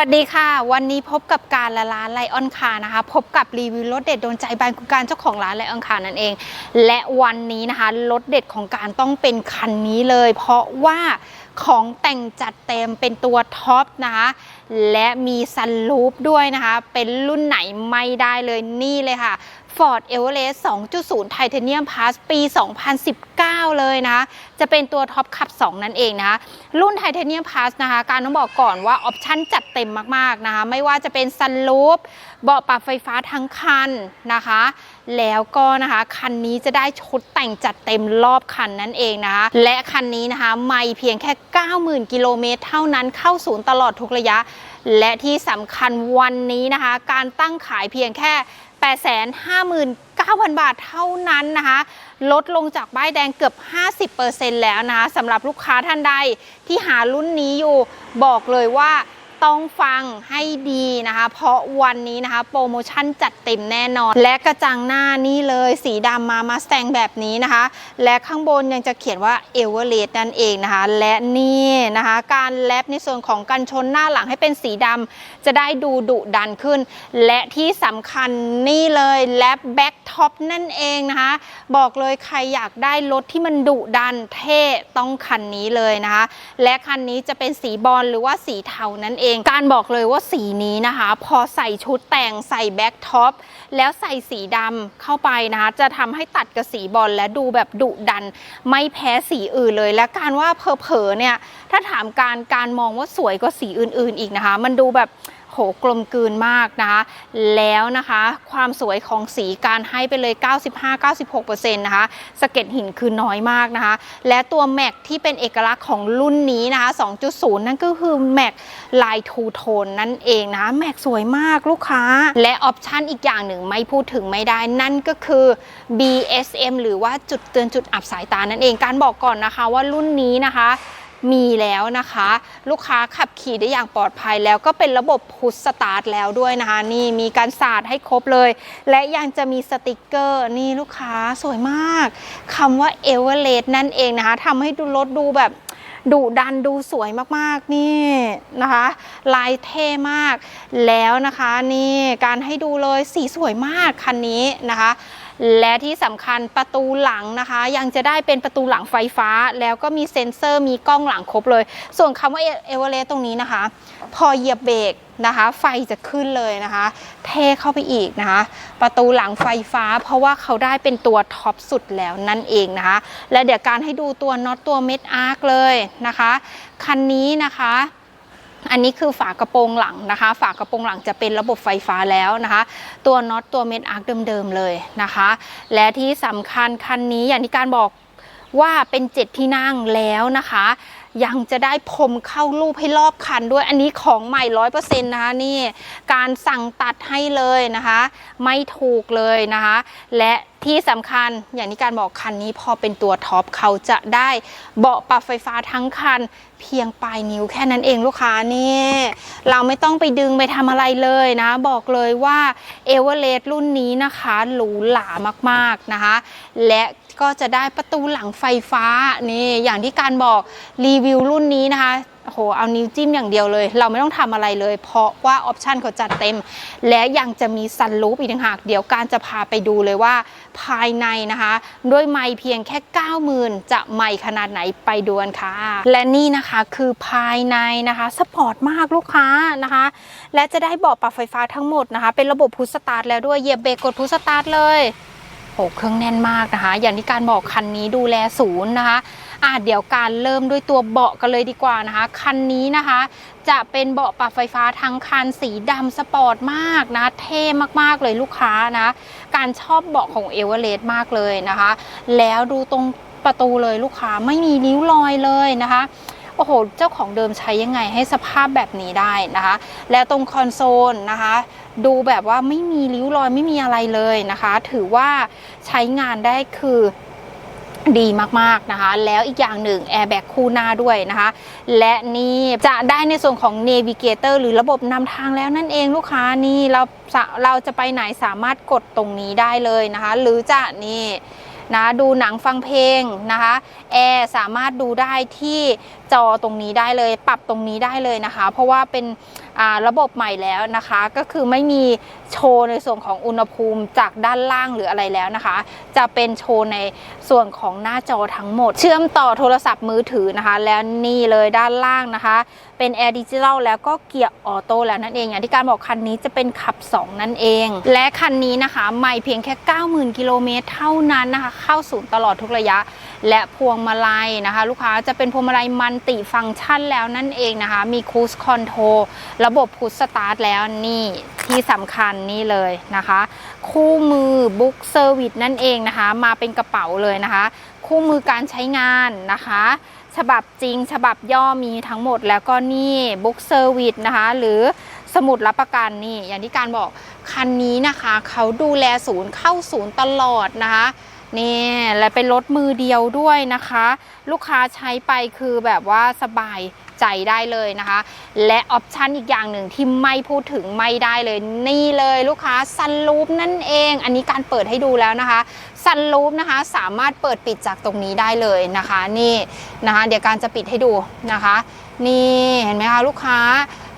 สวัสดีค่ะ วันนี้พบกับการละร้านไลออนคานะคะ พบกับรีวิวรถเด็ดโดนใจบายคุณการเจ้าของร้านไลออนคานั่นเอง และวันนี้นะคะรถเด็ดของการต้องเป็นคันนี้เลย เพราะว่าของแต่งจัดเต็มเป็นตัวท็อปนะคะและมีซันลูปด้วยนะคะ เป็นรุ่นไหนไม่ได้เลยนี่เลยค่ะ Ford Everest 2.0 Titanium Plus ปี 2019 เลยนะ จะเป็นตัวท็อปคับ 2 นั่นเองนะคะรุ่น Titanium Plus นะคะ การต้องบอกก่อนว่าออปชั่นจัดเต็มมาก ๆ นะคะ ไม่ว่าจะเป็นซันลูปเบาะปรับไฟฟ้าทั้งคันนะคะ แล้วก็นะคะ คันนี้จะได้ชุดแต่งจัดเต็มรอบคันนั่นเองนะคะ และคันนี้นะคะไม่เพียงแค่ 90,000 กิโลเมตรเท่านั้นเข้าศูนย์ตลอดทุกระยะ และที่สำคัญวันนี้นะคะ การตั้งขายเพียงแค่ 859,000 บาทเท่านั้นนะคะ ลดลงจากป้ายแดงเกือบ 50%แล้วนะคะสำหรับลูกค้าท่านใดที่หารุ่นนี้อยู่บอกเลยว่า ต้องฟังให้ดีนะคะ เพราะวันนี้นะคะ โปรโมชั่นจัดเต็มแน่นอน และกระจังหน้านี่เลยสีดำมามาแซงแบบนี้นะคะ และข้างบนยังจะเขียนว่าเอเวอเรสต์นั่นเองนะคะ และนี่นะคะ การแลปในส่วนของกันชนหน้าหลังให้เป็นสีดำจะได้ดูดุดันขึ้น และที่สำคัญนี่เลยแลปแบ็กท็อปนั่นเองนะคะ บอกเลยใครอยากได้รถที่มันดุดันเท่ต้องคันนี้เลยนะคะ และคันนี้จะเป็นสีบอลหรือว่าสีเทานั่นเองการบอกเลยว่าสีนี้นะคะ พอใส่ชุดแต่งใส่แบ็กท็อปแล้วใส่สีดำเข้าไปนะคะจะทำให้ตัดกับสีบอลและดูแบบดุดัน ไม่แพ้สีอื่นเลย และการว่าเพอๆเนี่ยถ้าถามการการมองว่าสวยกว่าสีอื่น ๆ อีกนะคะ มันดูแบบ หกลมกลืนมากนะคะ แล้วนะคะความสวยของสีการให้ไปเลย 95-96%นะคะสะเก็ดหินคือน้อยมากนะคะ และตัวแม็กที่เป็นเอกลักษณ์ของรุ่นนี้นะคะ 2.0 นั่นก็คือแม็กลายทูโทนนั่นเองนะะแม็กสวยมากลูกค้า และออปชันอีกอย่างหนึ่งไม่พูดถึงไม่ได้ นั่นก็คือ BSM หรือว่าจุดเตือนจุดอับสายตานั่นเองการบอกก่อนนะคะว่ารุ่นนี้นะคะ มีแล้วนะคะ ลูกค้าขับขี่ได้อย่างปลอดภัยแล้วก็เป็นระบบพุชสตาร์ทแล้วด้วยนะคะ นี่มีการสาดให้ครบเลย และยังจะมีสติกเกอร์ นี่ลูกค้าสวยมากคำว่าเอเวอเรสต์นั่นเองนะคะทำให้ดูรถดูแบบดุดันดูสวยมากๆนี่นะคะ ลายเท่มากแล้วนะคะ นี่การให้ดูเลยสีสวยมากคันนี้นะคะ และที่สำคัญประตูหลังนะคะ ยังจะได้เป็นประตูหลังไฟฟ้า แล้วก็มีเซ็นเซอร์มีกล้องหลังครบเลย ส่วนคำว่าเอเวอเรสต์ตรงนี้นะคะ พอเหยียบเบรกนะคะ ไฟจะขึ้นเลยนะคะ เทเข้าไปอีกนะคะ ประตูหลังไฟฟ้า เพราะว่าเขาได้เป็นตัวท็อปสุดแล้วนั่นเองนะคะ และเดี๋ยวการให้ดูตัวน็อตตัวเม็ดอาร์คเลยนะคะ คันนี้นะคะ อันนี้คือฝากระโปรงหลังนะคะ ฝากระโปรงหลังจะเป็นระบบไฟฟ้าแล้วนะคะ ตัวน็อตตัวเม็ดอาร์คเดิมๆเลยนะคะ และที่สำคัญคันนี้อย่างที่การบอกว่าเป็นเจ็ดที่นั่งแล้วนะคะ ยังจะได้พรมเข้ารูปให้รอบคันด้วยอันนี้ของใหม่ร้อยเปอร์เซ็นต์นะคะนี่การสั่งตัดให้เลยนะคะ ไม่ถูกเลยนะคะ และ ที่สำคัญอย่างที่การบอกคันนี้พอเป็นตัวท็อปเขาจะได้เบาะปรับไฟฟ้าทั้งคัน เพียงปลายนิ้วแค่นั้นเองลูกค้านี่เราไม่ต้องไปดึงไปทำอะไรเลยนะ บอกเลยว่าเอเวอเรสต์รุ่นนี้นะคะหรูหรามากๆนะคะ และก็จะได้ประตูหลังไฟฟ้านี่อย่างที่การบอกรีวิวรุ่นนี้นะคะ โอ้โหเอานิ้วจิ้มอย่างเดียวเลย เราไม่ต้องทำอะไรเลย เพราะว่าออปชันเขาจัดเต็ม และยังจะมีซันรูปอีกต่างหากเดี๋ยวการจะพาไปดูเลยว่าภายในนะคะด้วยไม้เพียงแค่ 90,000 จะใหม่ขนาดไหนไปดูกันค่ะ และนี่นะคะคือภายในนะคะสปอร์ตมากลูกค้านะคะ และจะได้เบาะปรับไฟฟ้าทั้งหมดนะคะ เป็นระบบพุชสตาร์ทแล้วด้วยเหยียบเบรกกดพุชสตาร์ทเลยโอ้เครื่องแน่นมากนะคะ อย่างที่การบอกคันนี้ดูแลศูนย์นะคะ อะเดี๋ยวการเริ่มด้วยตัวเบาะกันเลยดีกว่านะคะ คันนี้นะคะ จะเป็นเบาะปรับไฟฟ้าทั้งคันสีดำสปอร์ตมากนะ เท่มากๆเลยลูกค้านะ การชอบเบาะของเอเวอเรสต์มากเลยนะคะ แล้วดูตรงประตูเลยลูกค้าไม่มีริ้วรอยเลยนะคะโอ้โห เจ้าของเดิมใช้ยังไงให้สภาพแบบนี้ได้นะคะ และตรงคอนโซลนะคะ ดูแบบว่าไม่มีริ้วรอยไม่มีอะไรเลยนะคะ ถือว่าใช้งานได้คือ ดีมากๆนะคะ แล้วอีกอย่างหนึ่งแอร์แบ็กคู่หน้าด้วยนะคะ และนี่จะได้ในส่วนของ Navigator หรือระบบนำทางแล้วนั่นเองลูกค้านี่เราเราจะไปไหนสามารถกดตรงนี้ได้เลยนะคะ หรือจะนี่นะดูหนังฟังเพลงนะคะแอร์สามารถดูได้ที่จอตรงนี้ได้เลย ปรับตรงนี้ได้เลยนะคะ เพราะว่าเป็นระบบใหม่แล้วนะคะ ก็คือไม่มี โชว์ในส่วนของอุณหภูมิจากด้านล่างหรืออะไรแล้วนะคะ จะเป็นโชว์ในส่วนของหน้าจอทั้งหมด เชื่อมต่อโทรศัพท์มือถือนะคะ แล้วนี่เลยด้านล่างนะคะ เป็นแอร์ดิจิทัลแล้วก็เกียร์ออโต้แล้วนั่นเองอย่างที่การบอกคันนี้จะเป็นขับ 2 นั่นเอง และคันนี้นะคะใหม่เพียงแค่ 90,000 กิโลเมตรเท่านั้นนะคะ เข้าศูนย์ตลอดทุกระยะ และพวงมาลัยนะคะ ลูกค้าจะเป็นพวงมาลัยมันติฟังก์ชันแล้วนั่นเองนะคะ มีคูสคอนโทรระบบพุชสตาร์ทแล้วนี่ ที่สำคัญนี่เลยนะคะ คู่มือบุ๊กเซอร์วิสนั่นเองนะคะ มาเป็นกระเป๋าเลยนะคะ คู่มือการใช้งานนะคะ ฉบับจริง ฉบับย่อมีทั้งหมดแล้วก็นี่บุ๊กเซอร์วิสนะคะ หรือสมุดรับประกันนี่ อย่างที่การบอกคันนี้นะคะเขาดูแลศูนย์เข้าศูนย์ตลอดนะคะนี่และเป็นรถมือเดียวด้วยนะคะ ลูกค้าใช้ไปคือแบบว่าสบาย ใจได้เลยนะคะ และออปชันอีกอย่างหนึ่งที่ไม่พูดถึงไม่ได้เลยนี่เลยลูกค้าซันรูปนั่นเอง อันนี้การเปิดให้ดูแล้วนะคะซันรูปนะคะสามารถเปิดปิดจากตรงนี้ได้เลยนะคะนี่นะคะ เดี๋ยวการจะปิดให้ดูนะคะ นี่เห็นไหมคะลูกค้า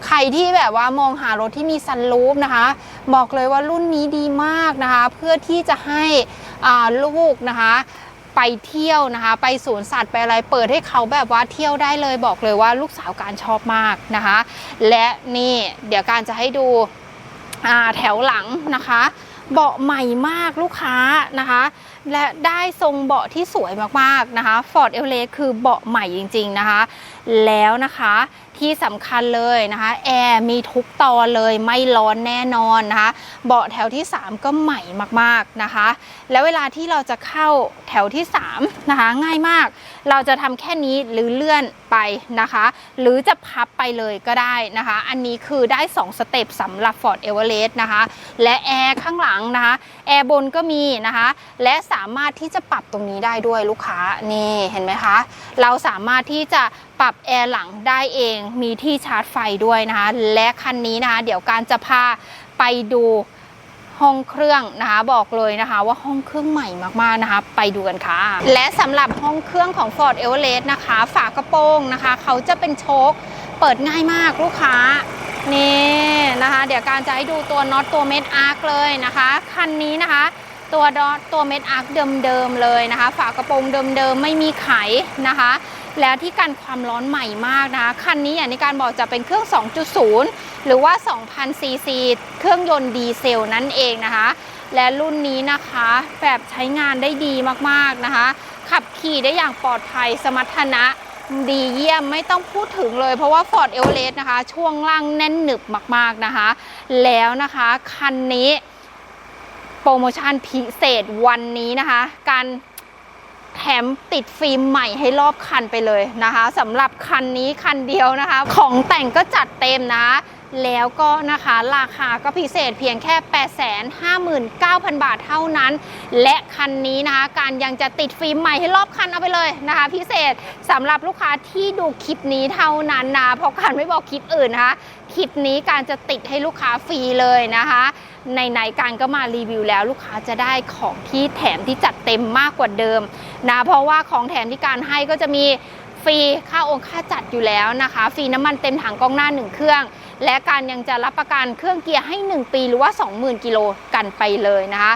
ใครที่แบบว่ามองหารถที่มีซันรูปนะคะ บอกเลยว่ารุ่นนี้ดีมากนะคะ เพื่อที่จะให้ลูกนะคะ ไปเที่ยวนะคะ ไปสวนสัตว์ไปอะไรเปิดให้เขาแบบว่าเที่ยวได้เลยบอกเลยว่าลูกสาวการชอบมากนะคะ และนี่เดี๋ยวการจะให้ดูแถวหลังนะคะเบาะใหม่มากลูกค้านะคะ และได้ทรงเบาะที่สวยมากๆนะคะ Ford e l e r e คือเบาะใหม่จริง ๆ นะคะแล้วนะคะที่สำคัญเลยนะคะแอร์มีทุกตอนเลยไม่ร้อนแน่นอนนะคะเบาะแถวที่ 3 ก็ใหม่มากๆนะคะ แล้วเวลาที่เราจะเข้าแถวที่3นะคะง่ายมาก เราจะทำแค่นี้หรือเลื่อนไปนะคะ หรือจะพับไปเลยก็ได้นะคะ อันนี้คือได้ 2 สเต็ปสำหรับ Ford e v e r e s t นะคะและแอร์ข้างหลังนะคะแอร์บนก็มีนะคะและสามารถที่จะปรับตรงนี้ได้ด้วยลูกค้านี่เห็นไหมคะ เราสามารถที่จะ ปรับแอร์หลังได้เอง มีที่ชาร์จไฟด้วยนะคะ และคันนี้นะคะ เดี๋ยวการจะพาไปดูห้องเครื่องนะคะบอกเลยนะคะ ว่าห้องเครื่องใหม่มากๆนะคะ ไปดูกันค่ะ และสำหรับห้องเครื่องของ Ford e v e r e s t นะคะ ฝากระโปรงนะคะ เขาจะเป็นโชคเปิดง่ายมากลูกค้านี่นะคะ เดี๋ยวการจะให้ดูตัวน็อตตัวเม็ดอาร์คเลยนะคะคันนี้นะคะ ตัวดอทตัวเม็ดอาร์คเดิมๆเลยนะคะ ฝากระโปรงเดิมๆไม่มีไขนะคะ แล้วที่กันความร้อนใหม่มากนะคะคันนี้อย่างที่การบอกจะเป็นเครื่อง 2.0 หรือว่า 2,000 ซีซีเครื่องยนต์ดีเซลนั่นเองนะคะ และรุ่นนี้นะคะแบบใช้งานได้ดีมากๆนะคะ ขับขี่ได้อย่างปลอดภัยสมรรถนะดีเยี่ยมไม่ต้องพูดถึงเลยเพราะว่า Ford e v e r e s t นะคะ ช่วงล่างแน่นหนึบมากๆนะคะ แล้วนะคะคันนี้โปรโมชั่นพิเศษวันนี้นะคะ การ แถมติดฟิล์มใหม่ให้รอบคันไปเลยนะคะสำหรับคันนี้คันเดียวนะคะ ของแต่งก็จัดเต็มนะ แล้วก็นะคะราคาก็พิเศษเพียงแค่ 859,000 บาทเท่านั้น และคันนี้นะคะ การยังจะติดฟิล์มใหม่ให้รอบคันเอาไปเลยนะคะ พิเศษสำหรับลูกค้าที่ดูคลิปนี้เท่านั้นนะเพราะการไม่บอกคลิปอื่นนะคะคลิปนี้การจะติดให้ลูกค้าฟรีเลยนะคะในๆการก็มารีวิวแล้วลูกค้าจะได้ของที่แถมที่จัดเต็มมากกว่าเดิมนะเพราะว่าของแถมที่การให้ก็จะมีฟรีค่าองค์ค่าจัดอยู่แล้วนะคะ ฟรีน้ำมันเต็มถังกล้องหน้า1เครื่อง และการยังจะรับประกันเครื่องเกียร์ให้ 1 ปีหรือว่า 20,000 กิโลกันไปเลยนะคะ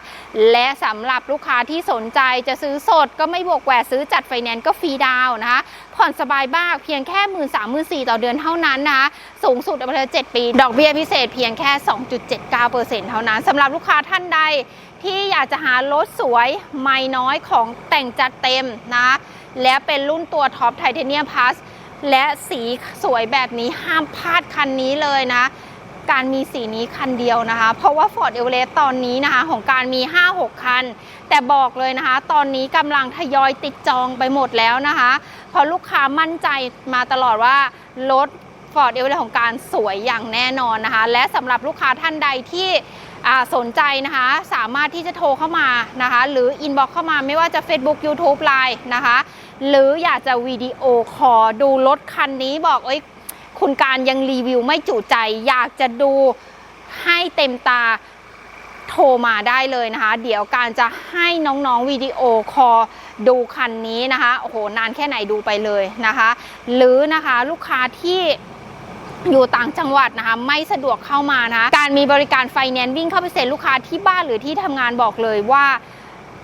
และสำหรับลูกค้าที่สนใจจะซื้อสดก็ไม่บวกแหวซื้อจัดไฟแนนซ์ก็ฟรีดาวนะคะ ผ่อนสบายมากเพียงแค่1 3 0 0 0 4ต่อเดือนเท่านั้นนะคะ สูงสุดเอาไปเลย7ปี ดอกเบี้ยพิเศษเพียงแค่ 2.79%เเท่านั้นสำหรับลูกค้าท่านใดที่อยากจะหารถสวยไม่น้อยของแต่งจัดเต็มนะ และเป็นรุ่นตัวท็อปไทเทเนียมพ u ส และสีสวยแบบนี้ห้ามพลาดคันนี้เลยนะ การมีสีนี้คันเดียวนะคะ เพราะว่า Ford e v e r e s t ตอนนี้นะคะ ของการมี 5-6 คัน แต่บอกเลยนะคะ ตอนนี้กำลังทยอยติดจองไปหมดแล้วนะคะเพราะลูกค้ามั่นใจมาตลอดว่ารถ Ford e v e r e s t ของการสวยอย่างแน่นอนนะคะ และสำหรับลูกค้าท่านใดที่ สนใจนะคะ สามารถที่จะโทรเข้ามานะคะ หรืออินบ็อกเข้ามาไม่ว่าจะ Facebook YouTube Line นะคะ หรืออยากจะวิดีโอคอลดูรถคันนี้บอกเอ้ยคุณการยังรีวิวไม่จุใจ อยากจะดูให้เต็มตาโทโทรมาได้เลยนะคะ เดี๋ยวการจะให้น้องๆวิดีโอคอลดูคันนี้นะคะ โอ้โห นานแค่ไหนดูไปเลยนะคะ หรือนะคะลูกค้าที่ อยู่ต่างจังหวัดนะคะไม่สะดวกเข้ามานะการมีบริการไฟแนนซ์วิ่งเข้าไปเซ็นลูกค้าที่บ้านหรือที่ทำงานบอกเลยว่า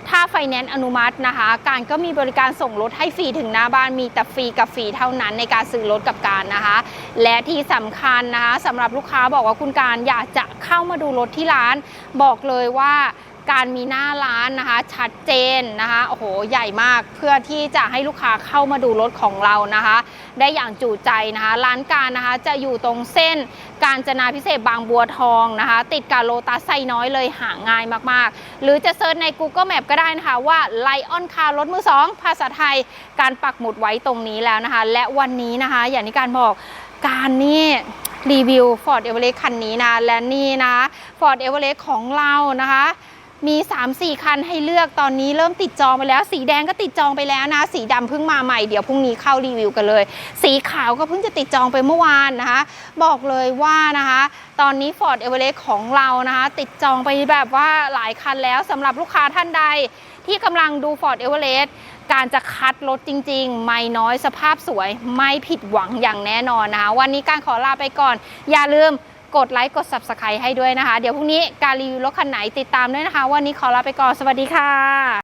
ถ้าไฟแนนซ์อนุมัตินะคะ การก็มีบริการส่งรถให้ฟรีถึงหน้าบ้านมีแต่ฟรีกับฟรีเท่านั้นในการซื้อรถกับการนะคะ และที่สำคัญนะคะสำหรับลูกค้าบอกว่าคุณการอยากจะเข้ามาดูรถที่ร้าน บอกเลยว่า การมีหน้าร้านนะคะ ชัดเจนนะคะโอ้โหใหญ่มากเพื่อที่จะให้ลูกค้าเข้ามาดูรถของเรานะคะ ได้อย่างจูใจนะคะ ร้านการนะคะจะอยู่ตรงเส้นการจนาพิเศษบางบัวทองนะคะ ติดกับโลตัสไซน้อยเลยหาง่ายมากๆ หรือจะเซิร์ชใน Google Map ก็ได้นะคะว่าไลออนคาร์รถมือสองภาษาไทยการปักหมุดไว้ตรงนี้แล้วนะคะ และวันนี้นะคะ อย่างที่การบอกการนี่รีวิว Ford e v e r e s t คันนี้นะและนี่นะ Ford e v e r e s t ของเรานะคะ มี 3-4 คันให้เลือกตอนนี้เริ่มติดจองไปแล้ว สีแดงก็ติดจองไปแล้วนะ สีดำเพิ่งมาใหม่เดี๋ยวพรุ่งนี้เข้ารีวิวกันเลย สีขาวก็เพิ่งจะติดจองไปเมื่อวานนะคะ บอกเลยว่านะคะ ตอนนี้ Ford e v e r e s t ของเรานะคะ ติดจองไปแบบว่าหลายคันแล้วสำหรับลูกค้าท่านใด ที่กำลังดู Ford e v e r e s t การจะคัดรถจริง ๆ ไม่น้อยสภาพสวย ไม่ผิดหวังอย่างแน่นอนนะคะวันนี้การขอลาไปก่อน อย่าลืม กดไลค์กด Subscribe ให้ด้วยนะคะ เดี๋ยวพรุ่งนี้การรีวิวรถคันไหนติดตามด้วยนะคะ วันนี้ขอลาไปก่อน สวัสดีค่ะ